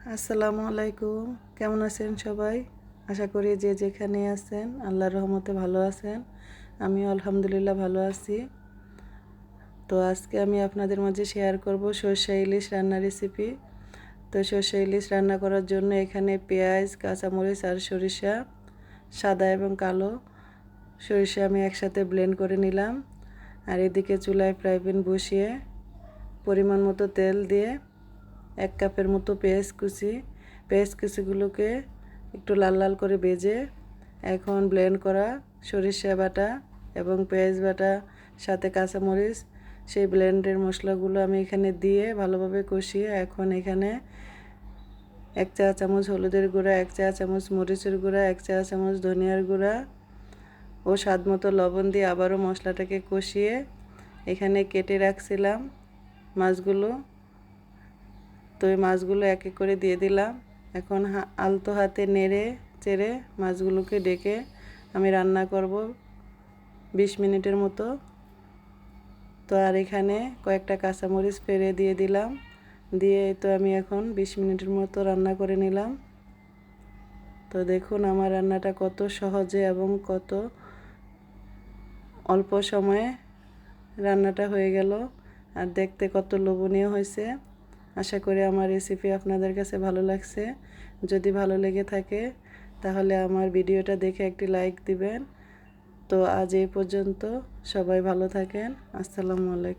আসসালামু আলাইকুম। কেমন আছেন সবাই? আশা করি যে যেখানে আছেন, আল্লাহর রহমতে ভালো আছেন। আমিও আলহামদুলিল্লাহ ভালো আছি। তো আজকে আমি আপনাদের মাঝে শেয়ার করব সর্ষে ইলিশ রান্নার রেসিপি তো সর্ষে ইলিশ রান্না করার জন্য এখানে পেঁয়াজ, কাঁচামরিচ আর সরিষা, সাদা এবং কালো সরিষা আমি একসাথে ব্লেন্ড করে নিলাম। আর এদিকে চুলায় ফ্রাই প্যান বসিয়ে পরিমাণ মতো তেল দিয়ে এক কাপের মতো পেঁয়াজ কুচি, পেঁয়াজ কুচিগুলোকে একটু লাল লাল করে বেজে এখন ব্লেন্ড করা সরিষা বাটা এবং পেঁয়াজ বাটা, সাথে কাঁচামরিচ, সেই ব্লেন্ডের মশলাগুলো আমি এখানে দিয়ে ভালোভাবে কষিয়ে এখন এখানে এক চা চামচ হলুদের গুঁড়া, এক চা চামচ মরিচের গুঁড়া, এক চা চামচ ধনিয়ার গুঁড়া ও স্বাদ মতো লবণ দিয়ে আবারও মশলাটাকে কষিয়ে এখানে কেটে রাখছিলাম মাছগুলো। তো এই মাছগুলো এক এক করে দিয়ে দিলাম। এখন আলতো হাতে নেড়ে চেড়ে মাছগুলোকে ডেকে আমি রান্না করব বিশ মিনিটের মতো। তো আর এখানে কয়েকটা কাঁচামরিচ ফেলে দিয়ে দিলাম। দিয়ে তো আমি এখন বিশ মিনিটের মতো রান্না করে নিলাম। তো দেখুন আমার রান্নাটা কত সহজে এবং কত অল্প সময়ে রান্নাটা হয়ে গেল। আর দেখতে কত লোভনীয় হয়েছে। আশা করি আমার রেসিপি আপনাদের কাছে ভালো লাগছে। যদি ভালো লেগে থাকে, তাহলে আমার ভিডিওটা দেখে একটি লাইক দিবেন। তো আজ এই পর্যন্ত সবাই ভালো থাকেন। আসসালামু আলাইকুম।